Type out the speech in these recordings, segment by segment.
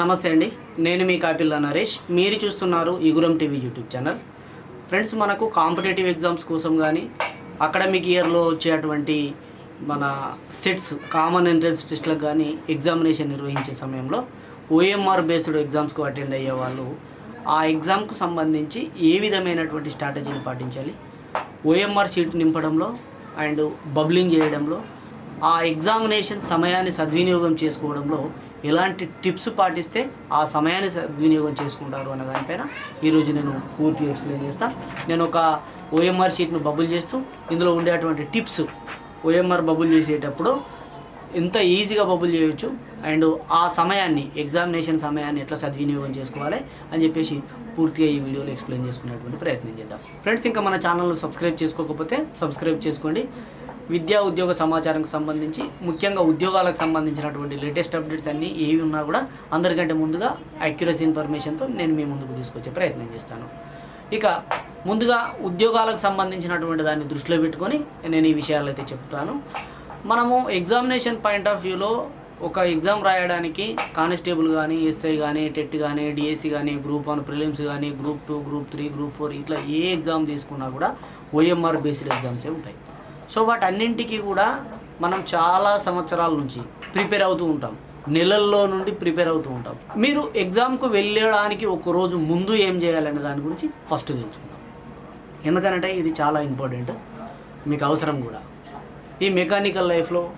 నమస్తే అండి. నేను మీ కాపిల్లా నరేష్. మీరు చూస్తున్నారు Eguram TV YouTube channel. Friends మనకు కాంపిటేటివ్ ఎగ్జామ్స్ కోసం కానీ అకాడమిక్ ఇయర్లో వచ్చేటువంటి మన సెట్స్ కామన్ ఎంట్రన్స్ టెస్ట్లకు కానీ ఎగ్జామినేషన్ నిర్వహించే సమయంలో ఓఎంఆర్ బేస్డ్ ఎగ్జామ్స్కు అటెండ్ అయ్యే వాళ్ళు ఆ ఎగ్జామ్కు సంబంధించి ఏ విధమైనటువంటి స్ట్రాటజీని పాటించాలి ఓఎంఆర్ షీట్ నింపడంలో అండ్ బబ్లింగ్ చేయడంలో ఆ ఎగ్జామినేషన్ సమయాన్ని సద్వినియోగం చేసుకోవడంలో ఎలాంటి టిప్స్ పాటిస్తే ఆ సమయాన్ని సద్వినియోగం చేసుకుంటారు అన్న దానిపైన ఈరోజు నేను పూర్తి ఎక్స్ప్లెయిన్ చేస్తాను నేను ఒక ఓఎంఆర్ షీట్ను బబుల్ చేస్తూ ఇందులో ఉండేటువంటి టిప్స్ ఓఎంఆర్ బబుల్ చేసేటప్పుడు ఎంత ఈజీగా బబుల్ చేయొచ్చు. అండ్ ఆ సమయాన్ని ఎగ్జామినేషన్ సమయాన్ని ఎట్లా సద్వినియోగం చేసుకోవాలి అని చెప్పేసి పూర్తిగా ఈ వీడియోలో ఎక్స్ప్లెయిన్ చేసుకునేటువంటి ప్రయత్నం చేద్దాం. ఫ్రెండ్స్ ఇంకా మన ఛానల్ సబ్స్క్రైబ్ చేసుకోకపోతే సబ్స్క్రైబ్ చేసుకోండి. విద్యా ఉద్యోగ సమాచారంకు సంబంధించి ముఖ్యంగా ఉద్యోగాలకు సంబంధించినటువంటి లేటెస్ట్ అప్డేట్స్ అన్నీ ఏవి ఉన్నా కూడా అందరికంటే ముందుగా అక్యురసీ ఇన్ఫర్మేషన్తో నేను మీ ముందుకు తీసుకొచ్చే ప్రయత్నం చేస్తాను. ఇక ముందుగా ఉద్యోగాలకు సంబంధించినటువంటి దాన్ని దృష్టిలో పెట్టుకొని నేను ఈ విషయాలు అయితే చెప్తాను. మనము ఎగ్జామినేషన్ పాయింట్ ఆఫ్ వ్యూలో ఒక ఎగ్జామ్ రాయడానికి కానిస్టేబుల్ కానీ ఎస్ఐ కానీ టెట్ కానీ డిఎస్సి కానీ గ్రూప్ వన్ ప్రిలిమ్స్ కానీ group two group three group four ఇట్లా ఏ ఎగ్జామ్ తీసుకున్నా కూడా ఓఎంఆర్ బేస్డ్ ఎగ్జామ్సే ఉంటాయి. సో వాటన్నింటికి కూడా మనం చాలా సంవత్సరాల నుంచి ప్రిపేర్ అవుతూ ఉంటాం. నెలల్లో నుండి ప్రిపేర్ అవుతూ ఉంటాం. మీరు ఎగ్జామ్కు వెళ్ళడానికి ఒక రోజు ముందు ఏం చేయాలనే దాని గురించి ఫస్ట్ తెలుసుకుందాం. ఎందుకనంటే ఇది చాలా ఇంపార్టెంట్. మీకు అవసరం కూడా. ఈ మెకానికల్ లైఫ్లో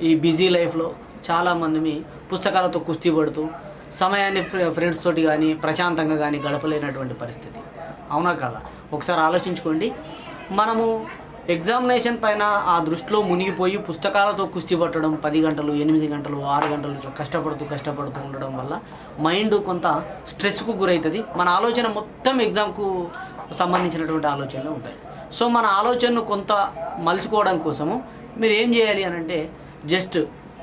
ఈ బిజీ లైఫ్లో చాలామంది మీ పుస్తకాలతో కుస్తీ పడుతూ సమయాన్ని ఫ్రెండ్స్ తోటి కానీ ప్రశాంతంగా కానీ గడపలేనటువంటి పరిస్థితి. అవునా కదా? ఒకసారి ఆలోచించుకోండి. మనము ఎగ్జామినేషన్ పైన ఆ దృష్టిలో మునిగిపోయి పుస్తకాలతో కుస్తీ పట్టడం పది గంటలు ఎనిమిది గంటలు ఆరు గంటలు ఇట్లా కష్టపడుతూ కష్టపడుతూ ఉండడం వల్ల మైండ్ కొంత స్ట్రెస్కు గురవుతుంది మన ఆలోచన మొత్తం ఎగ్జామ్కు సంబంధించినటువంటి ఆలోచనలు ఉంటాయి. సో మన ఆలోచనను కొంత మలుచుకోవడం కోసము మీరు ఏం చేయాలి అని అంటే జస్ట్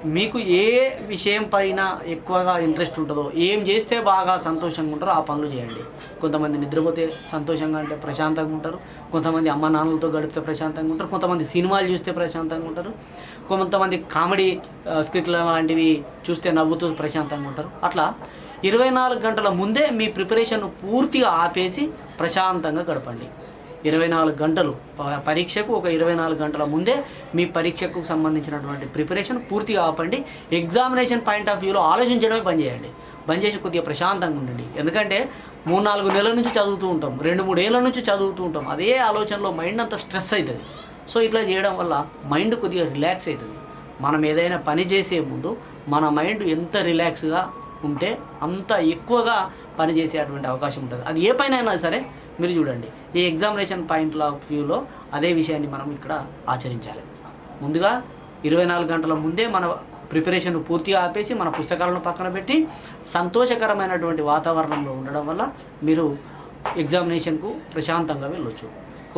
మీకు ఏ విషయం పైన ఎక్కువగా ఇంట్రెస్ట్ ఉంటుందో ఏం చేస్తే బాగా సంతోషంగా ఉంటారో ఆ పనులు చేయండి. కొంతమంది నిద్రపోతే సంతోషంగా అంటే ప్రశాంతంగా ఉంటారు. కొంతమంది అమ్మ నాన్నలతో గడిపితే ప్రశాంతంగా ఉంటారు. కొంతమంది సినిమాలు చూస్తే ప్రశాంతంగా ఉంటారు. కొంతమంది కామెడీ ఆ, స్క్రిప్ట్ల లాంటివి చూస్తే నవ్వుతూ ప్రశాంతంగా ఉంటారు. అట్లా ఇరవై నాలుగు గంటల ముందే మీ ప్రిపరేషన్ పూర్తిగా ఆపేసి ప్రశాంతంగా గడపండి. ఇరవై నాలుగు గంటలు. పరీక్షకు ఒక ఇరవై నాలుగు గంటల ముందే మీ పరీక్షకు సంబంధించినటువంటి ప్రిపరేషన్ పూర్తిగా ఆపండి. ఎగ్జామినేషన్ పాయింట్ ఆఫ్ వ్యూలో ఆలోచించడమే బంద్ చేయండి. బంద్ చేసి కొద్దిగా ప్రశాంతంగా ఉండండి. ఎందుకంటే మూడు నాలుగు నెలల నుంచి చదువుతూ ఉంటాం. రెండు మూడు ఏళ్ళ నుంచి చదువుతూ ఉంటాం. అదే ఆలోచనలో మైండ్ అంత స్ట్రెస్ అవుతుంది సో ఇట్లా చేయడం వల్ల మైండ్ కొద్దిగా రిలాక్స్ అవుతుంది మనం ఏదైనా పని చేసే ముందు మన మైండ్ ఎంత రిలాక్స్గా ఉంటే అంత ఎక్కువగా పనిచేసేటువంటి అవకాశం ఉంటుంది. అది ఏ పైన అయినా సరే మీరు చూడండి. ఈ ఎగ్జామినేషన్ పాయింట్ ఆఫ్ వ్యూలో అదే విషయాన్ని మనం ఇక్కడ ఆచరించాలి. ముందుగా ఇరవై నాలుగు గంటల ముందే మన ప్రిపరేషన్ పూర్తిగా ఆపేసి మన పుస్తకాలను పక్కన పెట్టి సంతోషకరమైనటువంటి వాతావరణంలో ఉండడం వల్ల మీరు ఎగ్జామినేషన్కు ప్రశాంతంగా వెళ్ళొచ్చు.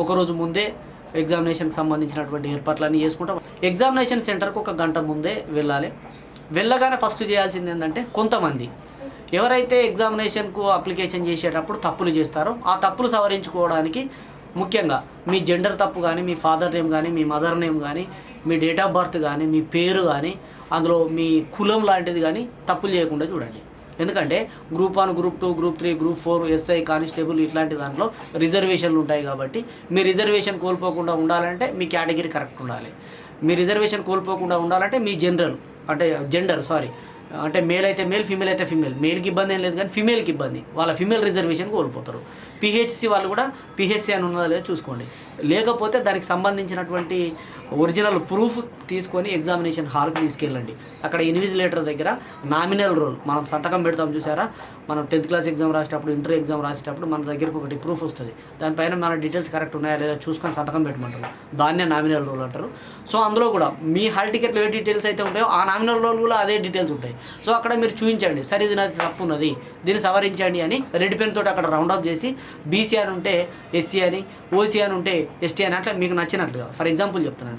ఒకరోజు ముందే ఎగ్జామినేషన్కి సంబంధించినటువంటి ఏర్పాట్లన్నీ చేసుకుంటాం. ఎగ్జామినేషన్ సెంటర్కు ఒక గంట ముందే వెళ్ళాలి. వెళ్ళగానే ఫస్ట్ చేయాల్సింది ఏంటంటే కొంతమంది. ఎవరైతే ఎగ్జామినేషన్కు అప్లికేషన్ చేసేటప్పుడు తప్పులు చేస్తారో ఆ తప్పులు సవరించుకోవడానికి ముఖ్యంగా మీ జెండర్ తప్పు కానీ మీ ఫాదర్ నేమ్ కానీ మీ మదర్ నేమ్ కానీ మీ డేట్ ఆఫ్ బర్త్ కానీ మీ పేరు కానీ అందులో మీ కులం లాంటిది కానీ తప్పులు చేయకుండా చూడండి. ఎందుకంటే group one group two group three group four SI constable ఇట్లాంటి దాంట్లో రిజర్వేషన్లు ఉంటాయి కాబట్టి మీ రిజర్వేషన్ కోల్పోకుండా ఉండాలంటే మీ కేటగిరీ కరెక్ట్ ఉండాలి. మీ రిజర్వేషన్ కోల్పోకుండా ఉండాలంటే మీ జనరల్ అంటే జెండర్ సారీ అంటే మేల్ అయితే మేల్ ఫీమేల్ అయితే ఫీమేల్ మేల్కి ఇబ్బంది ఏం లేదు కానీ ఫీమేల్కి ఇబ్బంది. వాళ్ళ ఫీమేల్ రిజర్వేషన్ కోల్పోతారు. పిహెచ్సి వాళ్ళు కూడా పిహెచ్సి అని ఉన్నదా లేదా చూసుకోండి. లేకపోతే దానికి సంబంధించినటువంటి ఒరిజినల్ ప్రూఫ్ తీసుకొని ఎగ్జామినేషన్ హాల్కి తీసుకెళ్ళండి. అక్కడ ఇన్విజిలేటర్ దగ్గర నామినల్ రోల్ మనం సంతకం పెడతాం చూసారా? మనం టెన్త్ క్లాస్ ఎగ్జామ్ రాసేటప్పుడు ఇంటర్ ఎగ్జామ్ రాసేటప్పుడు మన దగ్గరకు ఒకటి ప్రూఫ్ వస్తుంది. దానిపైన మన డీటెయిల్స్ కరెక్ట్ ఉన్నాయా లేదా చూసుకొని సంతకం పెట్టమంటారు. దాన్నే నామినల్ రోల్ అంటారు. సో అందులో కూడా మీ హాల్ టికెట్లో ఏ డీటెయిల్స్ అయితే ఉంటాయో ఆ నామినల్ రోల్ కూడా అదే డీటెయిల్స్ ఉంటాయి. సో అక్కడ మీరు చూపించండి. సరే ఇది నాది తప్పు ఉన్నది. దీన్ని సవరించండి అని రెడ్ పెన్ తోటి అక్కడ రౌండ్ అప్ చేసి బీసీ అని ఉంటే ఎస్సీ అని ఓసీ అని ఉంటే ఎస్టీ అని అట్లా మీకు నచ్చినట్లుగా. ఫర్ ఎగ్జాంపుల్ చెప్తున్నాను.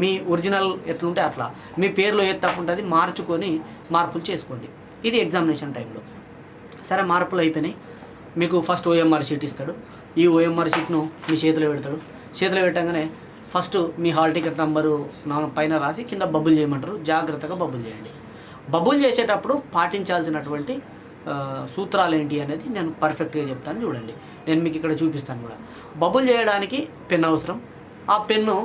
మీ ఒరిజినల్ ఎట్లుంటే అట్లా. మీ పేరులో ఏది తప్పు ఉంటుంది మార్చుకొని మార్పులు చేసుకోండి. ఇది ఎగ్జామినేషన్ టైంలో. సరే మార్పులు అయిపోయినాయి. మీకు ఫస్ట్ ఓఎంఆర్ షీట్ ఇస్తాడు. ఈ ఓఎంఆర్ షీట్ను మీ చేతిలో పెడతాడు. చేతిలో పెట్టగానే ఫస్ట్ మీ హాల్ టికెట్ నంబరు నా పైన రాసి కింద బబుల్ చేయమంటారు. జాగ్రత్తగా బబుల్ చేయండి. బబుల్ చేసేటప్పుడు పాటించాల్సినటువంటి సూత్రాలు ఏంటి అనేది నేను పర్ఫెక్ట్గా చెప్తాను. చూడండి. నేను మీకు ఇక్కడ చూపిస్తాను కూడా. బబుల్ చేయడానికి పెన్ అవసరం. ఆ పెన్ను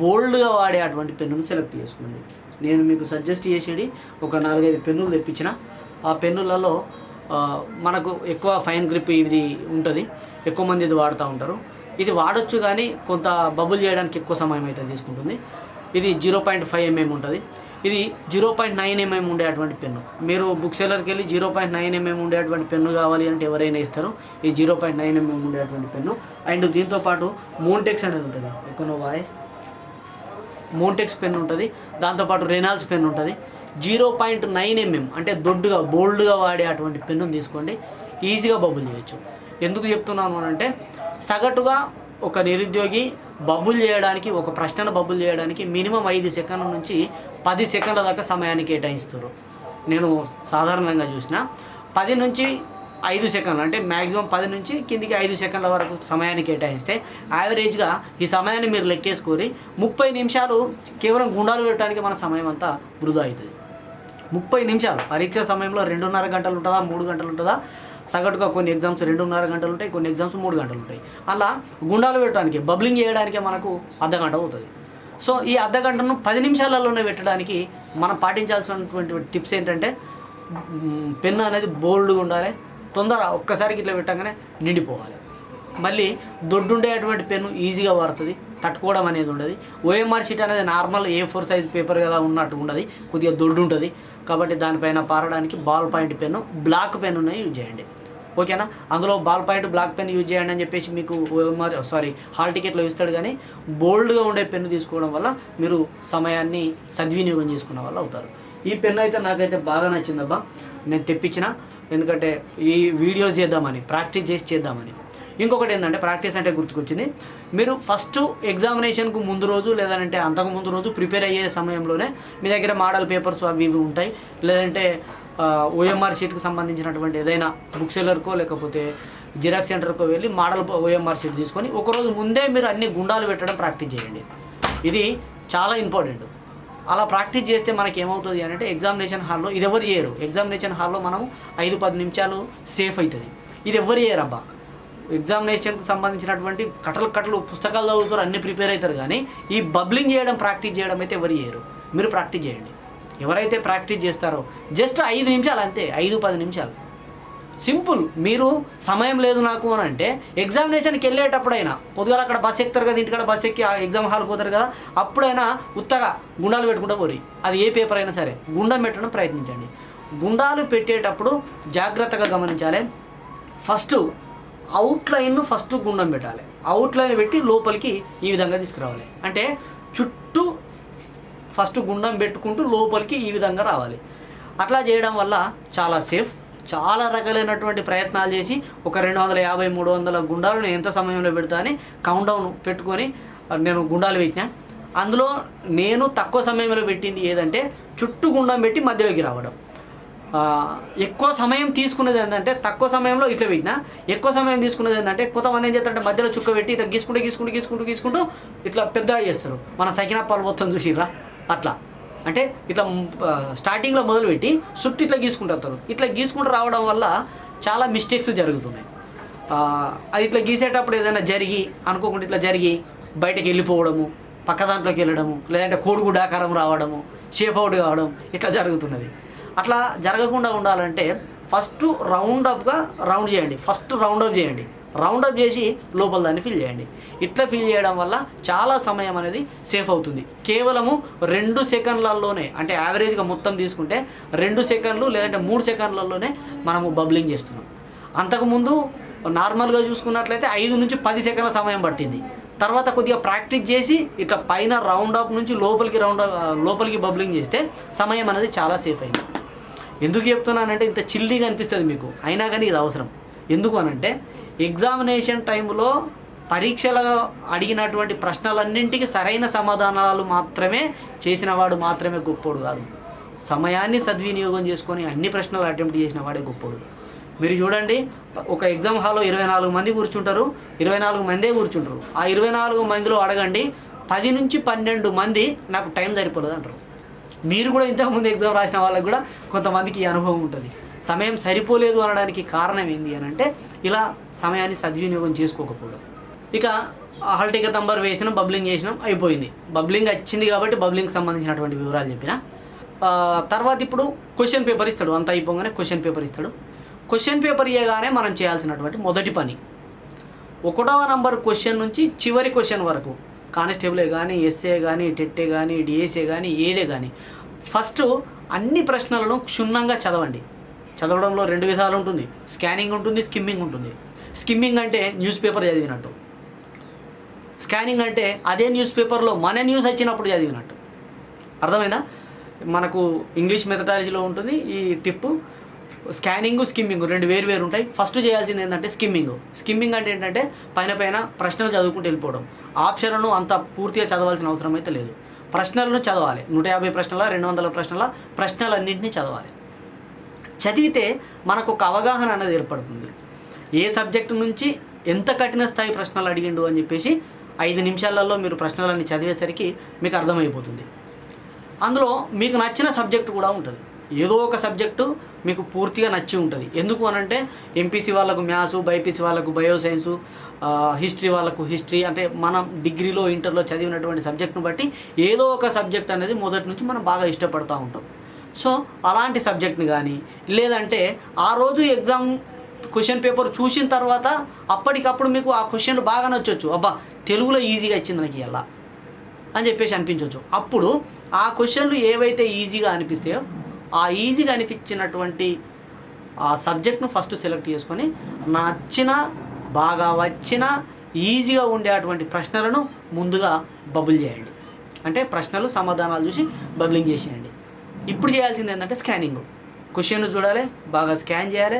బోల్డ్గా వాడే అటువంటి పెన్నును సెలెక్ట్ చేసుకోండి. నేను మీకు సజెస్ట్ చేసేది ఒక నాలుగైదు పెన్నులు తెప్పించిన. ఆ పెన్నులలో మనకు ఎక్కువ ఫైన్ గ్రిప్ ఇది ఉంటుంది. ఎక్కువ మంది ఇది వాడుతూ ఉంటారు. ఇది వాడొచ్చు కానీ కొంత బబుల్ చేయడానికి ఎక్కువ సమయం అయితే తీసుకుంటుంది. ఇది జీరో పాయింట్ ఫైవ్ ఎంఎం ఉంటుంది. ఇది జీరో పాయింట్ నైన్ ఎంఎం ఉండేటువంటి పెన్ను. మీరు బుక్ సెల్లర్కి వెళ్ళి జీరో పాయింట్ నైన్ ఎంఎం ఉండేటువంటి పెన్ను కావాలి అంటే ఎవరైనా ఇస్తారు. ఈ జీరో పాయింట్ నైన్ ఎంఎం ఉండేటువంటి పెన్ను. అండ్ దీంతోపాటు మోన్టెక్స్ అనేది ఉంటుంది. ఎక్కడో వాయ్ మోంటెక్స్ పెన్ ఉంటుంది. దాంతోపాటు రెనాల్స్ పెన్ ఉంటుంది. జీరో పాయింట్ నైన్ ఎంఎం అంటే దొడ్డుగా బోల్డ్గా వాడే అటువంటి పెన్ను తీసుకోండి. ఈజీగా బబుల్ చేయొచ్చు. ఎందుకు చెప్తున్నాను అని అంటే సగటుగా ఒక నిరుద్యోగి బబుల్ చేయడానికి ఒక ప్రశ్నను బబుల్ చేయడానికి మినిమం ఐదు సెకండ్ల నుంచి పది సెకండ్ల దాకా సమయాన్ని కేటాయిస్తారు. నేను సాధారణంగా చూసిన పది నుంచి ఐదు సెకండ్లు అంటే మ్యాక్సిమం పది నుంచి కిందికి ఐదు సెకండ్ల వరకు సమయాన్ని కేటాయిస్తే యావరేజ్గా ఈ సమయాన్ని మీరు లెక్కేసుకొని ముప్పై నిమిషాలు కేవలం గుండాలు పెట్టడానికి మన సమయం అంతా వృధా అవుతుంది. ముప్పై నిమిషాలు పరీక్ష సమయంలో రెండున్నర గంటలు ఉంటుందా మూడు గంటలు ఉంటుందా సగటుగా కొన్ని ఎగ్జామ్స్ రెండున్నర గంటలు ఉంటాయి కొన్ని ఎగ్జామ్స్ మూడు గంటలు ఉంటాయి అలా గుండాలు పెట్టడానికి బబ్లింగ్ చేయడానికే మనకు అర్ధ గంట అవుతుంది. సో ఈ అర్ధ గంటను పది నిమిషాలలోనే పెట్టడానికి మనం పాటించాల్సినటువంటి టిప్స్ ఏంటంటే పెన్ పెన్ను అనేది బోల్డ్గా ఉండాలి తొందర ఒక్కసారికి ఇట్లా పెట్టగానే నిండిపోవాలి. మళ్ళీ దొడ్డుండేటువంటి పెన్ను ఈజీగా వాడుతుంది తట్టుకోవడం అనేది ఉండదు. ఓఎంఆర్ షీట్ అనేది normal A four size paper కదా ఉన్నట్టు ఉండదు కొద్దిగా దొడ్డు ఉంటుంది కాబట్టి దానిపైన పారడానికి ball point pen black pen use చేయండి. ఓకేనా? అందులో ball point black pen use చేయండి అని చెప్పేసి మీకు సారీ హాల్ టికెట్లో ఇస్తాడు కానీ బోల్డ్గా ఉండే పెన్ను తీసుకోవడం వల్ల మీరు సమయాన్ని సద్వినియోగం చేసుకున్న వల్ల అవుతారు. ఈ పెన్ అయితే నాకైతే బాగా నచ్చిందబ్బా. నేను తెప్పించిన ఎందుకంటే ఈ వీడియోస్ చేద్దామని ప్రాక్టీస్ చేసి చేద్దామని. ఇంకొకటి ఏంటంటే ప్రాక్టీస్ అంటే గుర్తుకొచ్చింది. మీరు ఫస్ట్ ఎగ్జామినేషన్కు ముందు రోజు లేదంటే అంతకు ముందు రోజు ప్రిపేర్ అయ్యే సమయంలోనే మీ దగ్గర మోడల్ పేపర్స్ అవి ఇవి ఉంటాయి. లేదంటే ఓఎంఆర్ షీట్కి సంబంధించినటువంటి ఏదైనా బుక్ సెల్లర్కో లేకపోతే జిరాక్స్ సెంటర్కో వెళ్ళి మోడల్ ఓఎంఆర్ షీట్ తీసుకొని ఒకరోజు ముందే మీరు అన్ని గుండాలు పెట్టడం ప్రాక్టీస్ చేయండి. ఇది చాలా ఇంపార్టెంట్. అలా ప్రాక్టీస్ చేస్తే మనకి ఏమవుతుంది అని అంటే ఎగ్జామినేషన్ హాల్లో ఇది ఎవరు చేయరు. ఎగ్జామినేషన్ హాల్లో మనం ఐదు పది నిమిషాలు సేఫ్ అవుతుంది ఇది ఎవరు చేయరు అబ్బా ఎగ్జామినేషన్కి సంబంధించినటువంటి కట్టలు కట్టలు పుస్తకాలు చదువుతారు అన్ని ప్రిపేర్ అవుతారు కానీ ఈ బబ్లింగ్ చేయడం ప్రాక్టీస్ చేయడం అయితే ఎవరు చేయరు. మీరు ప్రాక్టీస్ చేయండి. ఎవరైతే ప్రాక్టీస్ చేస్తారో జస్ట్ ఐదు నిమిషాలు అంతే ఐదు పది నిమిషాలు. సింపుల్. మీరు సమయం లేదు నాకు అని అంటే ఎగ్జామినేషన్కి వెళ్ళేటప్పుడైనా పొద్దుగాల అక్కడ బస్ ఎక్కుతారు కదా ఇంటికాడ బస్ ఎక్కి ఆ ఎగ్జామ్ హాల్కి పోతారు కదా అప్పుడైనా ఉత్తగా గుండాలు పెట్టుకుంటూ పోరి. అది ఏ పేపర్ అయినా సరే గుండం పెట్టడం ప్రయత్నించండి. గుండాలు పెట్టేటప్పుడు జాగ్రత్తగా గమనించాలి. ఫస్ట్ అవుట్లైన్ను ఫస్ట్ గుండం పెట్టాలి. అవుట్లైన్ పెట్టి లోపలికి ఈ విధంగా తీసుకురావాలి. అంటే చుట్టూ ఫస్ట్ గుండం పెట్టుకుంటూ లోపలికి ఈ విధంగా రావాలి. అట్లా చేయడం వల్ల చాలా సేఫ్ చాలా రకాలైనటువంటి ప్రయత్నాలు చేసి ఒక రెండు వందల యాభై మూడు వందల గుండాలు నేను ఎంత సమయంలో పెడతా అని కౌంట్ డౌన్ పెట్టుకొని నేను గుండాలు పెట్టినా. అందులో నేను తక్కువ సమయంలో పెట్టింది ఏదంటే చుట్టూ గుండం పెట్టి మధ్యలోకి రావడం. ఎక్కువ సమయం తీసుకునేది ఏంటంటే తక్కువ సమయంలో ఇట్లా పెట్టినా. ఎక్కువ సమయం తీసుకునేది ఏంటంటే కొంతమంది ఏం చేస్తారంటే మధ్యలో చుక్క పెట్టి ఇట్లా గీసుకుంటూ గీసుకుంటూ గీసుకుంటూ గీసుకుంటూ ఇట్లా పెద్దగా చేస్తారు. మన సకినప్పాలు మొత్తం చూసిర్రా? అట్లా. అంటే ఇట్లా స్టార్టింగ్లో మొదలుపెట్టి సుట్టు ఇట్లా గీసుకుంటారు ఇట్లా గీసుకుంటూ రావడం వల్ల చాలా మిస్టేక్స్ జరుగుతున్నాయి. అది ఇట్లా గీసేటప్పుడు ఏదైనా జరిగి అనుకోకుండా ఇట్లా జరిగి బయటకు వెళ్ళిపోవడము పక్క దాంట్లోకి వెళ్ళడము లేదంటే కోడిగుడ్డ ఆకారం రావడము షేప్ అవుట్ కావడం ఇట్లా జరుగుతున్నది. అట్లా జరగకుండా ఉండాలంటే ఫస్ట్ రౌండ్ అప్గా రౌండ్ చేయండి. ఫస్ట్ రౌండ్ అప్ చేయండి. రౌండ్ అప్ చేసి లోపల దాన్ని ఫిల్ చేయండి. ఇట్లా ఫిల్ చేయడం వల్ల చాలా సమయం అనేది సేఫ్ అవుతుంది. కేవలము రెండు సెకండ్లలోనే అంటే యావరేజ్గా మొత్తం తీసుకుంటే రెండు సెకండ్లు లేదంటే మూడు సెకండ్లలోనే మనము బబ్లింగ్ చేస్తున్నాం. అంతకుముందు నార్మల్గా చూసుకున్నట్లయితే ఐదు నుంచి పది సెకండ్ల సమయం పట్టింది. తర్వాత కొద్దిగా ప్రాక్టీస్ చేసి ఇట్లా పైన రౌండ్ అప్ నుంచి లోపలికి రౌండ్ లోపలికి బబ్లింగ్ చేస్తే సమయం అనేది చాలా సేఫ్ అయింది. ఎందుకు చెప్తున్నానంటే ఇంత చిల్లీగా అనిపిస్తుంది మీకు. అయినా కానీ ఇది అవసరం. ఎందుకు అనంటే ఎగ్జామినేషన్ టైంలో పరీక్షలో అడిగినటువంటి ప్రశ్నలన్నింటికి సరైన సమాధానాలు మాత్రమే చేసిన వాడు మాత్రమే గొప్పోడు కాదు. సమయాన్ని సద్వినియోగం చేసుకొని అన్ని ప్రశ్నలు అటెంప్ట్ చేసిన వాడే గొప్పోడు. మీరు చూడండి ఒక ఎగ్జామ్ హాల్లో ఇరవై నాలుగు మంది కూర్చుంటారు ఇరవై నాలుగు మందే కూర్చుంటారు. ఆ ఇరవై నాలుగు మందిలో అడగండి పది నుంచి పన్నెండు మంది నాకు టైం సరిపోలేదు అంటారు మీరు కూడా ఇంతకుముందు ఎగ్జామ్ రాసిన వాళ్ళకి కూడా కొంతమందికి ఈ అనుభవం ఉంటుంది. సమయం సరిపోలేదు అనడానికి కారణం ఏంటి అని అంటే ఇలా సమయాన్ని సద్వినియోగం చేసుకోకపోవడం. ఇక హాల్ టికెట్ నెంబర్ వేసినాం బబ్లింగ్ చేసినాం అయిపోయింది. బబ్లింగ్ వచ్చింది కాబట్టి బబ్లింగ్ సంబంధించినటువంటి వివరాలు చెప్పిన. తర్వాత ఇప్పుడు క్వశ్చన్ పేపర్ ఇస్తాడు. అంత అయిపోగానే క్వశ్చన్ పేపర్ ఇస్తాడు. క్వశ్చన్ పేపర్ ఇవ్వగానే మనం చేయాల్సినటువంటి మొదటి పని. ఒకటవ నంబర్ క్వశ్చన్ నుంచి చివరి క్వశ్చన్ వరకు కానిస్టేబులే కానీ ఎస్ఏ కానీ టెట్టే కానీ డిఎస్ఏ కానీ ఏదే కానీ ఫస్ట్ అన్ని ప్రశ్నలను క్షుణ్ణంగా చదవండి. చదవడంలో రెండు విధాలు ఉంటుంది. స్కానింగ్ ఉంటుంది స్కిమ్మింగ్ ఉంటుంది. స్కిమ్మింగ్ అంటే న్యూస్ పేపర్ చదివినట్టు. స్కానింగ్ అంటే అదే న్యూస్ పేపర్లో మన న్యూస్ వచ్చినప్పుడు చదివినట్టు. అర్థమైనా మనకు ఇంగ్లీష్ మెథడాలజీలో ఉంటుంది ఈ టిప్పు. స్కానింగ్ స్కిమ్మింగ్ రెండు వేరు వేరు ఉంటాయి. ఫస్ట్ చేయాల్సింది ఏంటంటే స్కిమ్మింగ్. స్కిమ్మింగ్ అంటే ఏంటంటే పైన పైన ప్రశ్నలు చదువుకుంటూ వెళ్ళిపోవడం. ఆప్షన్లను అంత పూర్తిగా చదవాల్సిన అవసరం అయితే లేదు. ప్రశ్నలను చదవాలి. నూట యాభై ప్రశ్నల రెండు వందల ప్రశ్నల ప్రశ్నలన్నింటినీ చదవాలి. చదివితే మనకు ఒక అవగాహన అనేది ఏర్పడుతుంది. ఏ సబ్జెక్టు నుంచి ఎంత కఠిన స్థాయి ప్రశ్నలు అడిగిండు అని చెప్పేసి ఐదు నిమిషాలలో మీరు ప్రశ్నలన్నీ చదివేసరికి మీకు అర్థమైపోతుంది. అందులో మీకు నచ్చిన సబ్జెక్టు కూడా ఉంటుంది. ఏదో ఒక సబ్జెక్టు మీకు పూర్తిగా నచ్చి ఉంటుంది. ఎందుకు అనంటే ఎంపీసీ వాళ్ళకు మ్యాథ్స్ బైపీసీ వాళ్ళకు బయోసైన్సు హిస్టరీ వాళ్ళకు హిస్టరీ అంటే మనం డిగ్రీలో ఇంటర్లో చదివినటువంటి సబ్జెక్ట్ను బట్టి ఏదో ఒక సబ్జెక్ట్ అనేది మొదటి నుంచి మనం బాగా ఇష్టపడుతూ ఉంటాం. సో అలాంటి సబ్జెక్ట్ని కానీ లేదంటే ఆ రోజు ఎగ్జామ్ క్వశ్చన్ పేపర్ చూసిన తర్వాత అప్పటికప్పుడు మీకు ఆ క్వశ్చన్లు బాగా నచ్చొచ్చు. అబ్బా తెలుగులో ఈజీగా ఇచ్చింది నాకు ఎలా అని చెప్పేసి అనిపించవచ్చు అప్పుడు ఆ క్వశ్చన్లు ఏవైతే ఈజీగా అనిపిస్తాయో ఆ ఈజీగా అనిపించినటువంటి ఆ సబ్జెక్ట్ను ఫస్ట్ సెలెక్ట్ చేసుకొని నచ్చిన బాగా వచ్చిన ఈజీగా ఉండేటువంటి ప్రశ్నలను ముందుగా బబుల్ చేయండి. అంటే ప్రశ్నలు సమాధానాలు చూసి బబులింగ్ చేసేయండి. ఇప్పుడు చేయాల్సింది ఏంటంటే స్కానింగ్ క్వశ్చన్ చూడాలి బాగా స్కాన్ చేయాలి.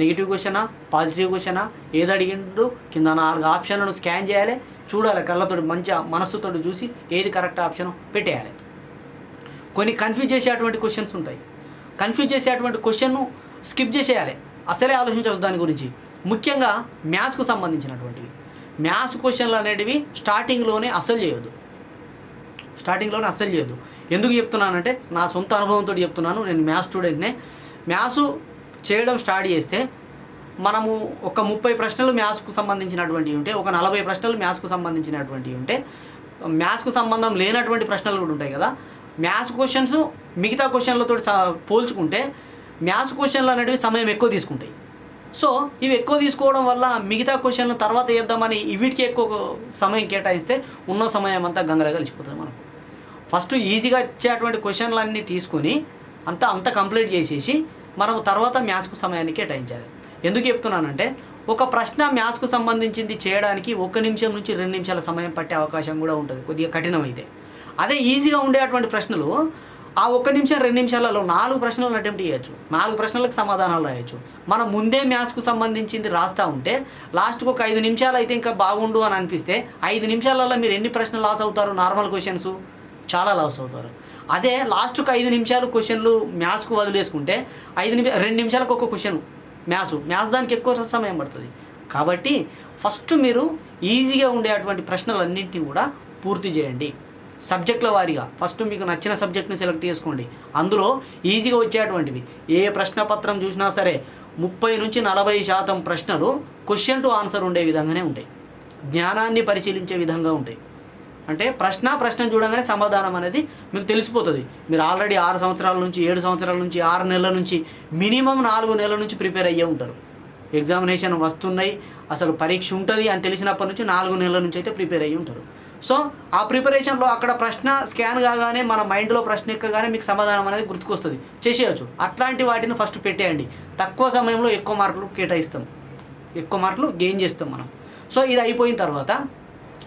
నెగిటివ్ క్వశ్చనా పాజిటివ్ క్వశ్చనా ఏది అడిగిండు కింద నాలుగు ఆప్షన్లను స్కాన్ చేయాలి. చూడాలి కళ్ళతోటి మంచిగా మనస్సుతో చూసి ఏది కరెక్ట్ ఆప్షన్ పెట్టేయాలి. కొన్ని కన్ఫ్యూజ్ చేసేటువంటి క్వశ్చన్స్ ఉంటాయి. కన్ఫ్యూజ్ చేసేటువంటి క్వశ్చన్ను స్కిప్ చేసేయాలి. అసలే ఆలోచించవచ్చు దాని గురించి. ముఖ్యంగా మ్యాథ్స్కు సంబంధించినటువంటివి. మ్యాథ్స్ క్వశ్చన్లు అనేటివి స్టార్టింగ్లోనే అసలు చేయొద్దు. స్టార్టింగ్లోనే అస్సలు చేయొద్దు. ఎందుకు చెప్తున్నానంటే నా సొంత అనుభవంతో చెప్తున్నాను. నేను మ్యాథ్స్ స్టూడెంట్నే. మ్యాథ్స్ చేయడం స్టార్ట్ చేస్తే మనము ఒక ముప్పై ప్రశ్నలు మ్యాథ్స్కు సంబంధించినటువంటివి ఉంటే ఒక నలభై ప్రశ్నలు మ్యాథ్స్కు సంబంధించినటువంటివి ఉంటే మ్యాథ్స్కు సంబంధం లేనటువంటి ప్రశ్నలు కూడా ఉంటాయి కదా. మ్యాథ్స్ క్వశ్చన్స్ మిగతా క్వశ్చన్లతో పోల్చుకుంటే మ్యాథ్స్ క్వశ్చన్లు అనేటివి సమయం ఎక్కువ తీసుకుంటాయి. సో ఇవి ఎక్కువ తీసుకోవడం వల్ల మిగతా క్వశ్చన్లు తర్వాత వేద్దామని వీటికి ఎక్కువ సమయం కేటాయిస్తే ఉన్న సమయం అంతా గంగర కలిసిపోతుంది మనకు. ఫస్ట్ ఈజీగా వచ్చేటువంటి క్వశ్చన్లన్నీ తీసుకొని అంతా అంతా కంప్లీట్ చేసేసి మనం తర్వాత మ్యాథ్స్కు సమయాన్ని కేటాయించాలి. ఎందుకు చెప్తున్నానంటే ఒక ప్రశ్న మ్యాథ్స్కు సంబంధించింది చేయడానికి ఒక నిమిషం నుంచి రెండు నిమిషాల సమయం పట్టే అవకాశం కూడా ఉంటుంది. కొద్దిగా కఠినమైతే. అదే ఈజీగా ఉండేటువంటి ప్రశ్నలు ఆ ఒక్క నిమిషం రెండు నిమిషాలలో నాలుగు ప్రశ్నలను అటెంప్ట్ చేయొచ్చు. నాలుగు ప్రశ్నలకు సమాధానాలు రాయొచ్చు. మనం ముందే మ్యాథ్స్కు సంబంధించింది రాస్తూ ఉంటే లాస్ట్కు ఒక ఐదు నిమిషాలు అయితే ఇంకా బాగుండు అని అనిపిస్తే ఐదు నిమిషాలలో మీరు ఎన్ని ప్రశ్నలు లాస్ అవుతారు? Normal questions. చాలా లాస్ అవుతారు. అదే లాస్ట్కు ఐదు నిమిషాలు క్వశ్చన్లు మ్యాథ్స్కు వదిలేసుకుంటే ఐదు నిమిషాలు రెండు నిమిషాలకు ఒక క్వశ్చన్ మ్యాథ్స్. మ్యాథ్స్ దానికి ఎక్కువ సమయం పడుతుంది. కాబట్టి ఫస్ట్ మీరు ఈజీగా ఉండే అటువంటి ప్రశ్నలన్నింటినీ కూడా పూర్తి చేయండి. సబ్జెక్టుల వారీగా. ఫస్ట్ మీకు నచ్చిన సబ్జెక్ట్ని సెలెక్ట్ చేసుకోండి. అందులో ఈజీగా వచ్చేటువంటివి. ఏ ప్రశ్న పత్రం చూసినా సరే ముప్పై నుంచి నలభై శాతం ప్రశ్నలు క్వశ్చన్ టు ఆన్సర్ ఉండే విధంగానే ఉంటాయి. జ్ఞానాన్ని పరిశీలించే విధంగా ఉంటాయి. అంటే ప్రశ్న ప్రశ్న చూడగానే సమాధానం అనేది మీకు తెలిసిపోతుంది. మీరు ఆల్రెడీ ఆరు సంవత్సరాల నుంచి ఏడు సంవత్సరాల నుంచి ఆరు నెలల నుంచి మినిమం నాలుగు నెలల నుంచి ప్రిపేర్ అయ్యే ఉంటారు. ఎగ్జామినేషన్ వస్తున్నాయి. అసలు పరీక్ష ఉంటుంది అని తెలిసినప్పటి నుంచి నాలుగు నెలల నుంచి అయితే ప్రిపేర్ అయ్యి ఉంటారు. సో ఆ ప్రిపరేషన్లో అక్కడ ప్రశ్న స్కాన్ కాగానే మన మైండ్లో ప్రశ్న ఎక్కగానే మీకు సమాధానం అనేది గుర్తుకొస్తుంది. చేసేయచ్చు. అట్లాంటి వాటిని ఫస్ట్ పెట్టేయండి. తక్కువ సమయంలో ఎక్కువ మార్కులు కేటాయిస్తాం. ఎక్కువ మార్కులు గెయిన్ చేస్తాం మనం. సో ఇది అయిపోయిన తర్వాత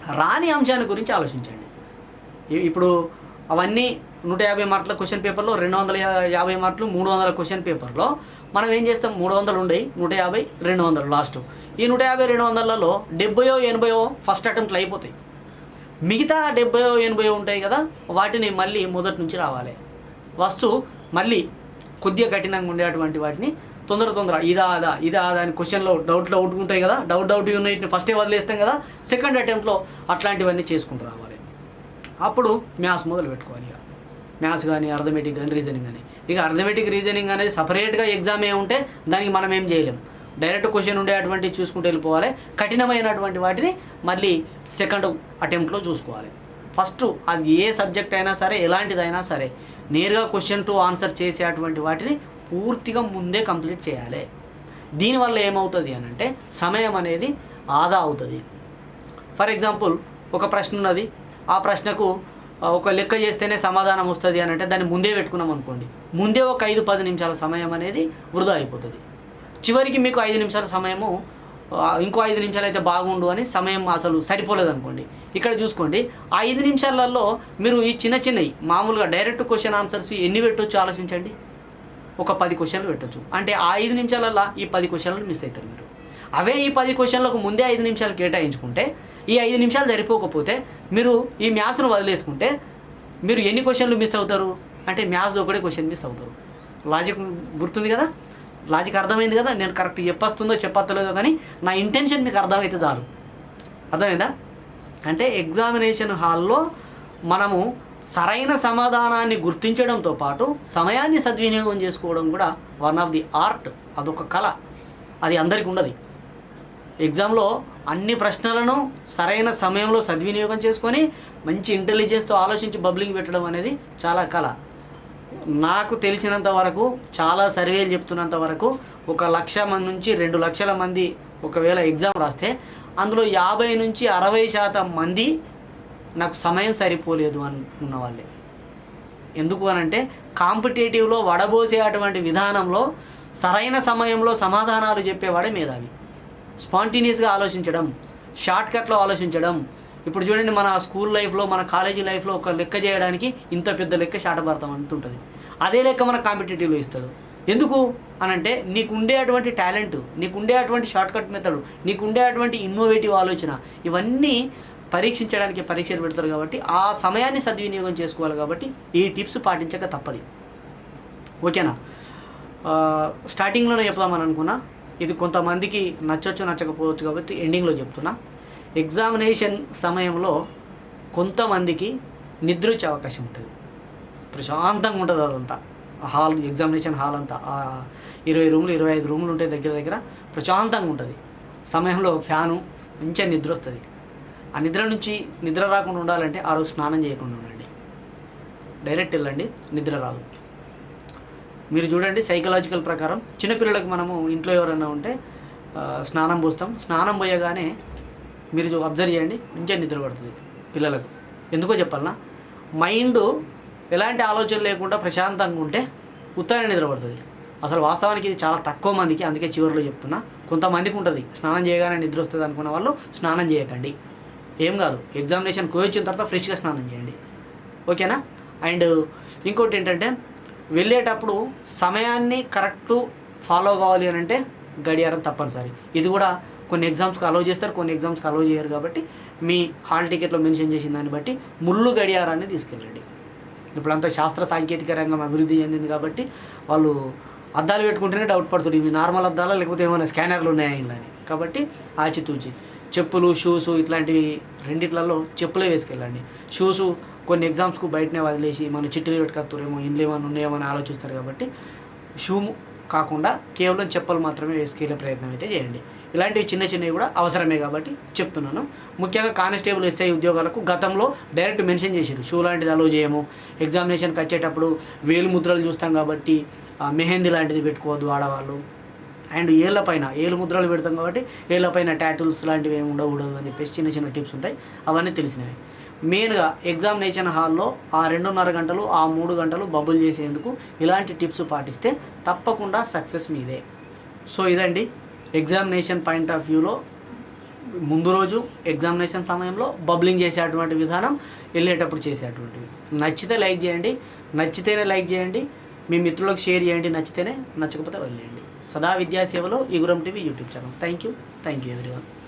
రాని అంశాల గురించి ఆలోచించండి. ఇప్పుడు అవన్నీ నూట యాభై మార్కుల క్వశ్చన్ పేపర్లో రెండు వందల యాభై మార్కులు మూడు వందల క్వశ్చన్ పేపర్లో మనం ఏం చేస్తాం? మూడు వందలు ఉండేవి నూట యాభై రెండు వందలు లాస్ట్. ఈ నూట యాభై రెండు వందలలో డెబ్బయో ఎనభయో ఫస్ట్ అటెంప్ట్లు అయిపోతాయి. మిగతా డెబ్బై ఎనభై ఉంటాయి కదా వాటిని మళ్ళీ మొదటి నుంచి రావాలి. వస్తు మళ్ళీ కొద్దిగా కఠినంగా ఉండేటువంటి వాటిని తొందర తొందర ఇదా ఆదా ఇదా ఆదా అని క్వశ్చన్లో డౌట్లో ఉంటాయి కదా డౌట్ డౌట్ యూనిట్ని ఫస్టే వదిలేస్తాం కదా సెకండ్ అటెంప్ట్లో అట్లాంటివన్నీ చేసుకుంటూ రావాలి. అప్పుడు మ్యాథ్స్ మొదలు పెట్టుకోవాలి ఇక. మ్యాథ్స్ కానీ అర్థమెటిక్ కానీ రీజనింగ్ కానీ. ఇక అర్థమెటిక్ రీజనింగ్ అనేది సపరేట్గా ఎగ్జామ్ ఏ ఉంటే దానికి మనం ఏం చేయలేం. డైరెక్ట్ క్వశ్చన్ ఉండేటువంటి చూసుకుంటూ వెళ్ళిపోవాలి. కఠినమైనటువంటి వాటిని మళ్ళీ సెకండ్ అటెంప్ట్లో చూసుకోవాలి. ఫస్ట్ అది ఏ సబ్జెక్ట్ అయినా సరే ఎలాంటిదైనా సరే నేరుగా క్వశ్చన్ టు ఆన్సర్ చేసేటువంటి వాటిని పూర్తిగా ముందే కంప్లీట్ చేయాలి. దీనివల్ల ఏమవుతుంది అని అంటే సమయం అనేది ఆదా అవుతుంది. ఫర్ ఎగ్జాంపుల్ ఒక ప్రశ్న ఉన్నది. ఆ ప్రశ్నకు ఒక లెక్క చేస్తేనే సమాధానం వస్తుంది అని అంటే దాన్ని ముందే పెట్టుకున్నాం అనుకోండి. ముందే ఒక ఐదు పది నిమిషాల సమయం అనేది వృధా అయిపోతుంది. చివరికి మీకు ఐదు నిమిషాల సమయము ఇంకో ఐదు నిమిషాలు అయితే బాగుండు అని సమయం అసలు సరిపోలేదు అనుకోండి ఇక్కడ చూసుకోండి ఆ ఐదు నిమిషాలలో మీరు ఈ చిన్న చిన్నవి మామూలుగా డైరెక్ట్ క్వశ్చన్ ఆన్సర్స్ ఎన్ని పెట్టొచ్చు ఆలోచించండి? ఒక పది క్వశ్చన్లు పెట్టొచ్చు. అంటే ఆ ఐదు నిమిషాలలో ఈ పది క్వశ్చన్లు మిస్ అవుతారు మీరు. అవే ఈ పది క్వశ్చన్లకు ముందే ఐదు నిమిషాలు కేటాయించుకుంటే ఈ ఐదు నిమిషాలు సరిపోకపోతే మీరు ఈ మ్యాథ్స్ను వదిలేసుకుంటే మీరు ఎన్ని క్వశ్చన్లు మిస్ అవుతారు? అంటే మ్యాథ్స్ ఒకటే క్వశ్చన్ మిస్ అవుతారు. లాజిక్ గుర్తుంది కదా? లాజిక్ అర్థమైంది కదా? నేను కరెక్ట్ చెప్పొస్తుందో చెప్పత్తలేదో కానీ నా ఇంటెన్షన్ మీకు అర్థమైతే చాలు. అర్థమైందా? అంటే ఎగ్జామినేషన్ హాల్లో మనము సరైన సమాధానాన్ని గుర్తించడంతో పాటు సమయాన్ని సద్వినియోగం చేసుకోవడం కూడా వన్ ఆఫ్ ది ఆర్ట్ అదొక కళ. అది అందరికీ ఉండదు. ఎగ్జామ్లో అన్ని ప్రశ్నలను సరైన సమయంలో సద్వినియోగం చేసుకొని మంచి ఇంటెలిజెన్స్తో ఆలోచించి బబ్లింగ్ పెట్టడం అనేది చాలా కళ. నాకు తెలిసినంత వరకు చాలా సర్వేలు చెప్తున్నంత వరకు ఒక లక్ష మంది నుంచి రెండు లక్షల మంది ఒకవేళ ఎగ్జామ్ రాస్తే అందులో యాభై నుంచి అరవై శాతం మంది నాకు సమయం సరిపోలేదు అనుకున్న వాళ్ళే. ఎందుకు అనంటే కాంపిటేటివ్లో వడబోసే అటువంటి విధానంలో సరైన సమయంలో సమాధానాలు చెప్పేవాడే మేధావి. స్పాంటేనియస్గా ఆలోచించడం షార్ట్కట్లో ఆలోచించడం ఇప్పుడు చూడండి మన స్కూల్ లైఫ్లో మన కాలేజీ లైఫ్లో ఒక లెక్క చేయడానికి ఇంత పెద్ద లెక్క శాటభారతం అంటుంటుంది. అదే లెక్క మన కాంపిటేటివ్లో ఇస్తాడు. ఎందుకు? అనంటే నీకు ఉండేటువంటి టాలెంట్ నీకు ఉండే అటువంటి మెథడ్ నీకు ఉండే అటువంటి ఇన్నోవేటివ్ ఆలోచన ఇవన్నీ పరీక్షించడానికి పరీక్షలు పెడతారు కాబట్టి ఆ సమయాన్ని సద్వినియోగం చేసుకోవాలి కాబట్టి ఈ టిప్స్ పాటించక తప్పది. ఓకేనా? స్టార్టింగ్లోనే చెప్దామని అనుకున్నా. ఇది కొంతమందికి నచ్చొచ్చు నచ్చకపోవచ్చు కాబట్టి ఎండింగ్లో చెప్తున్నా. ఎగ్జామినేషన్ సమయంలో కొంతమందికి నిద్ర వచ్చే అవకాశం ఉంటుంది. ప్రశాంతంగా ఉంటుంది అదంతా. హాల్ ఎగ్జామినేషన్ హాల్ అంతా. ఆ ఇరవై రూములు ఇరవై ఐదు రూములు ఉంటాయి దగ్గర దగ్గర ప్రశాంతంగా ఉంటుంది. సమయంలో ఫ్యాను మంచిగా నిద్ర వస్తుంది. ఆ నిద్ర నుంచి నిద్ర రాకుండా ఉండాలంటే ఆ రోజు స్నానం చేయకుండా ఉండండి. డైరెక్ట్ వెళ్ళండి నిద్ర రాదు. మీరు చూడండి సైకలాజికల్ ప్రకారం చిన్నపిల్లలకు మనము ఇంట్లో ఎవరైనా ఉంటే స్నానం పోస్తాం. స్నానం పోయగానే మీరు అబ్జర్వ్ చేయండి మంచిగా నిద్ర పడుతుంది పిల్లలకు. ఎందుకో చెప్పాలన్నా మైండ్ ఎలాంటి ఆలోచన లేకుండా ప్రశాంతంగా ఉంటే ఉత్తరాన్ని నిద్ర పడుతుంది. అసలు వాస్తవానికి ఇది చాలా తక్కువ మందికి అందుకే చివరిలో చెప్తున్నా కొంతమందికి ఉంటుంది. స్నానం చేయగానే నిద్ర వస్తుంది అనుకున్న వాళ్ళు స్నానం చేయకండి. ఏం కాదు ఎగ్జామినేషన్ వచ్చిన తర్వాత ఫ్రెష్గా స్నానం చేయండి. ఓకేనా? అండ్ ఇంకోటి ఏంటంటే వెళ్ళేటప్పుడు సమయాన్ని కరెక్ట్ ఫాలో కావాలి అని అంటే గడియారం తప్పనిసరి. ఇది కూడా కొన్ని ఎగ్జామ్స్కి అలౌ చేస్తారు కొన్ని ఎగ్జామ్స్కి అలౌ చేయరు కాబట్టి మీ హాల్ టికెట్లో మెన్షన్ చేసిన దాన్ని బట్టి ముళ్ళు గడియారాన్ని తీసుకెళ్ళండి. ఇప్పుడంతా శాస్త్ర సాంకేతిక రంగం అభివృద్ధి చెందింది కాబట్టి వాళ్ళు అద్దాలు పెట్టుకుంటేనే డౌట్ పడుతుంది. ఇవి నార్మల్ అద్దాలా లేకపోతే ఏమైనా స్కానర్లు ఉన్నాయా అని. కాబట్టి ఆచితూచి చెప్పులు షూస్ ఇట్లాంటివి రెండిట్లలో చెప్పులే వేసుకెళ్ళండి. షూస్ కొన్ని ఎగ్జామ్స్కు బయటనే వదిలేసి మన చిట్టులు పెట్టుకొస్తారేమో ఇండ్లు ఏమైనా ఉన్నాయేమో అని ఆలోచిస్తారు కాబట్టి షూ కాకుండా కేవలం చెప్పులు మాత్రమే వేసుకెళ్ళే ప్రయత్నం అయితే చేయండి. ఇలాంటివి చిన్న చిన్నవి కూడా అవసరమే కాబట్టి చెప్తున్నాను. ముఖ్యంగా కానిస్టేబుల్ ఎస్ఐ ఉద్యోగాలకు గతంలో డైరెక్ట్ మెన్షన్ చేశారు. షూ లాంటిది అలో చేయము. ఎగ్జామినేషన్కి వచ్చేటప్పుడు వేలు ముద్రలు చూస్తాం కాబట్టి మెహందీ లాంటిది పెట్టుకోవద్దు ఆడవాళ్ళు. అండ్ ఏళ్ళ పైన ఏలు ముద్రలు పెడతాం కాబట్టి ఏళ్ళ పైన లాంటివి ఏమి ఉండకూడదు అని చెప్పేసి చిన్న చిన్న టిప్స్ ఉంటాయి. అవన్నీ తెలిసినవి. మెయిన్గా ఎగ్జామినేషన్ హాల్లో ఆ రెండున్నర గంటలు ఆ మూడు గంటలు బబుల్ చేసేందుకు ఇలాంటి టిప్స్ పాటిస్తే తప్పకుండా సక్సెస్ మీదే. సో ఇదండి. ఎగ్జామినేషన్ పాయింట్ ఆఫ్ వ్యూలో ముందు రోజు ఎగ్జామినేషన్ సమయంలో బబ్లింగ్ చేసేటువంటి విధానం వెళ్ళేటప్పుడు చేసేటువంటివి. నచ్చితే లైక్ చేయండి నచ్చితేనే లైక్ చేయండి మీ మిత్రులకు షేర్ చేయండి నచ్చితేనే నచ్చకపోతే వదిలేయండి. సదా విద్యాసేవలో Eguram TV YouTube channel. Thank you thank you everyone.